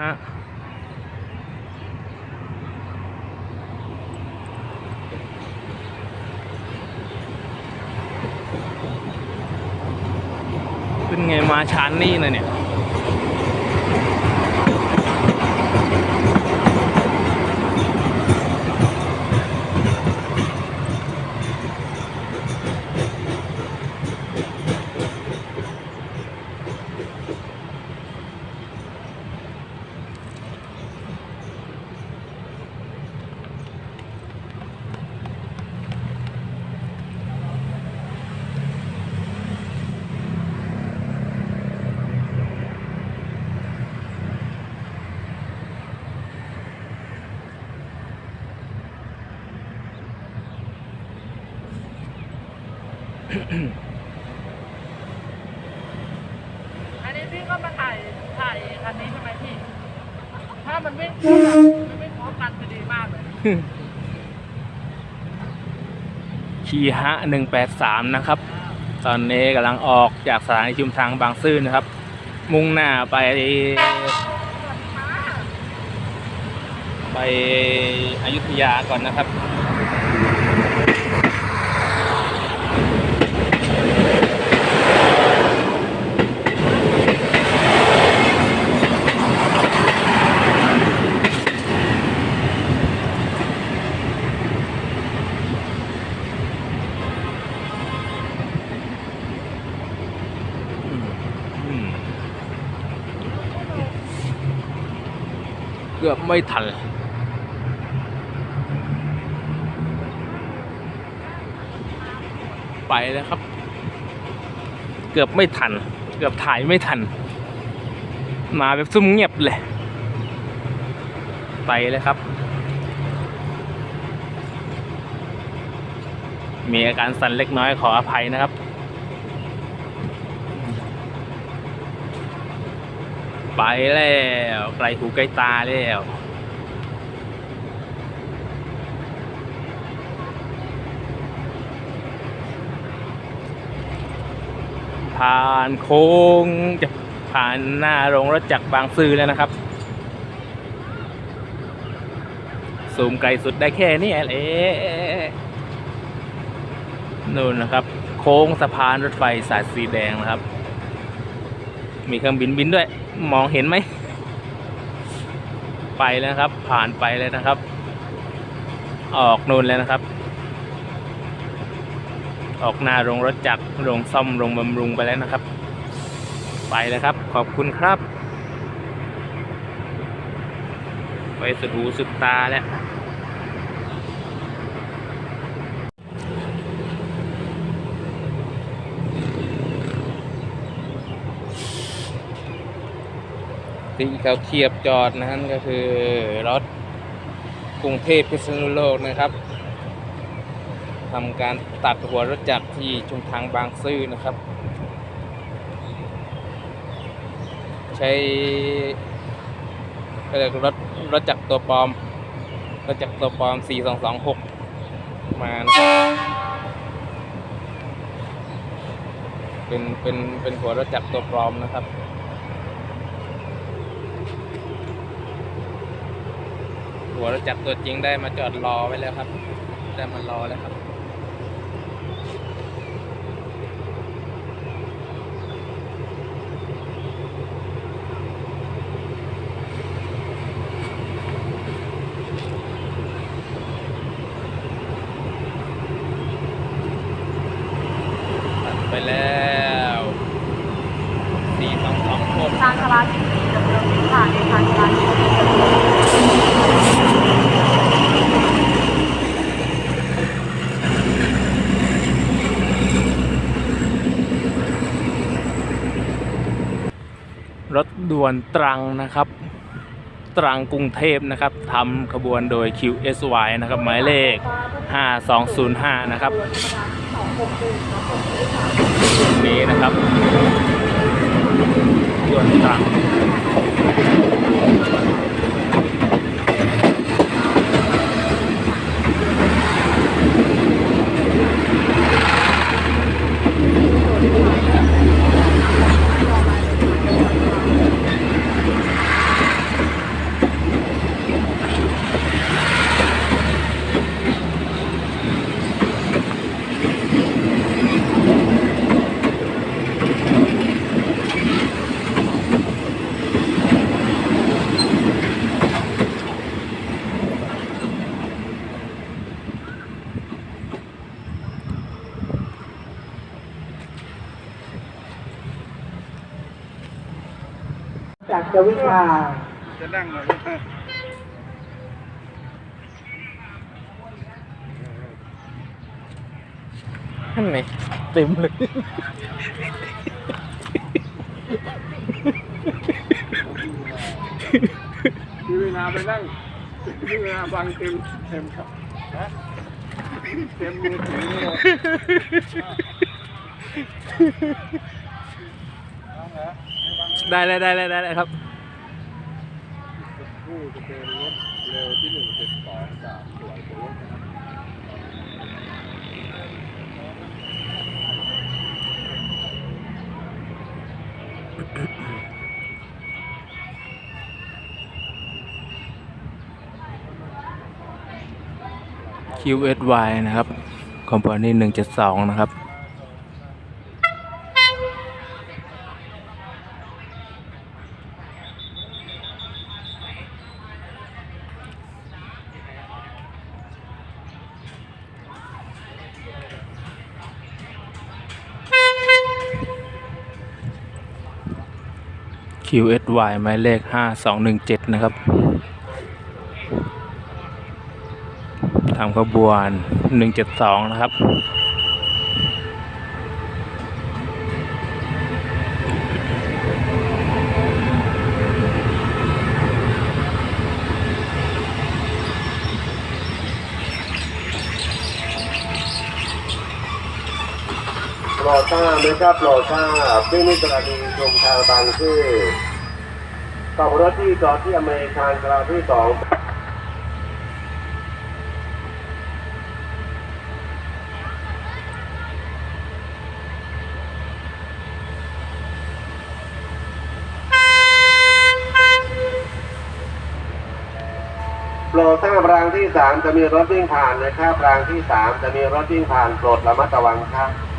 ฮะเป็นไงมาชานนี่นะเนี่ย อันนี้พี่ก็มาถ่ายถ่ายคันนี้ใช่ไหมพี่ ถ้ามันวิ่งคู่กันมันวิ่พร้อมกันจะดีมากเลยคีฮะหนึ่งแปดสามนะครับ ตอนนี้กำลังออกจากสถานีชุมทางบางซื่อนะครับ มุ่งหน้าไป ไปอยุธยาก่อนนะครับ กือบไม่ทัน ไปแล้วครับ เกือบไม่ทัน เกือบถ่ายไม่ทัน มาแบบซุ่มเงียบเลย ไปเลยครับ มีอาการสั่นเล็กน้อยขออภัยนะครับ ไปแล้วไกลหูไกลตาแล้วผ่านโค้งจะผ่านหน้าโรงรถจักรบางซื่อแล้วนะครับซูมไกลสุดได้แค่นี้แหละนู่นนะครับ โค้งสะพานรถไฟสายสีแดงนะครับ มีเครื่องบินบินด้วย มองเห็นไหม ไปแล้วครับ ผ่านไปเลยนะครับ ออกนูนแล้วนะครับ ออกหน้าโรงรถจักรโรงซ่อมโรงบำรุงไปแล้วนะครับ ไปแล้วครับ ขอบคุณครับ ไปสุดหูสุดตาแล้ว ที่เขาเทียบจอดนั้นก็คือรถกรุงเทพพิษณุโลกนะครับทำการตัดหัวรถจักรที่ชุมทางบางซื่อนะครับ ใช้ก็เรียกรถรถจักรตัวปลอมรถจักรตัวปลอม 4226 มานะครับเป็นเป็นเป็นหัวรถจักรตัวปลอมนะครับ หัวรถจักรตัวจริงได้มาจอดรอไว้แล้วครับ ได้มารอแล้วครับไปแล้วสี่สองสองหกทางชลาที่สี่ดำเนินผ่านในทางชลาที่ ด่วนตรังนะครับ ตรังกรุงเทพนะครับทำขบวนโดย QSY นะครับ หมายเลข 5205 นะครับนี้นะครับด่วนตรัง เชวิชา จะนั่งเลยนั่นไงเต็มเลยพี่วินาไปนั่งพี่วินาบังเต็มเต็มครับนะเต็มมือถือเลยเอาเหรอ ไม่บังนะได้เลยได้เลยได้เลยครับ ผู้จะเป็นรถเร็วที่หนึ่งเจ็ดสองจากสวนโค้งนะครับ QSY นะครับคอมพานีหนึ่งเจ็ดสองนะครับ QSY หมายเลขห้าสองหนึ่งเจ็ดนะครับทำขบวน 172 นะครับ โปรดทราบนะครับโปรดทราบที่นี่กรณีชมทางบางซื่อต่อรถที่จอดที่อเมริกันกราที่สองโปรดทราบรางที่สามจะมีรถวิ่งผ่านนะครับ รางที่สามจะมีรถวิ่งผ่านโปรดระมัดระวังครับ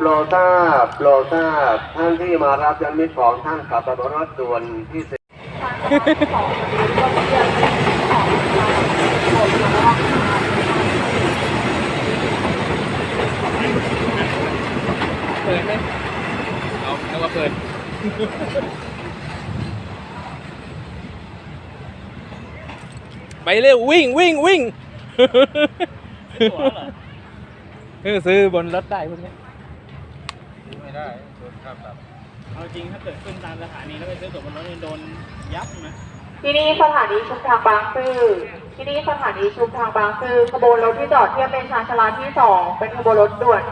โปรดทราบโปรดทราบท่านที่มารับยันมิตรของท่านขับรถด่วนที่สิเปิดไหมเอาเอามาเปิดไปเร็ววิ่งวิ่งวิ่งเออซื้อบนรถได้พวกเนี้ ยไม่ได้โดนค่าปรับเอาจริงถ้าเกิดขึ้นตามสถานีแล้วไปซื้อตั๋วบนรถเนี่ยโดนยับนะที่นี่สถานีชุมทางบางซื่อที่นี่สถานีชุมทางบางซื่อขบวนรถที่จอดเทียบเป็นชานชาลาที่สองเป็นขบวนรถด่วน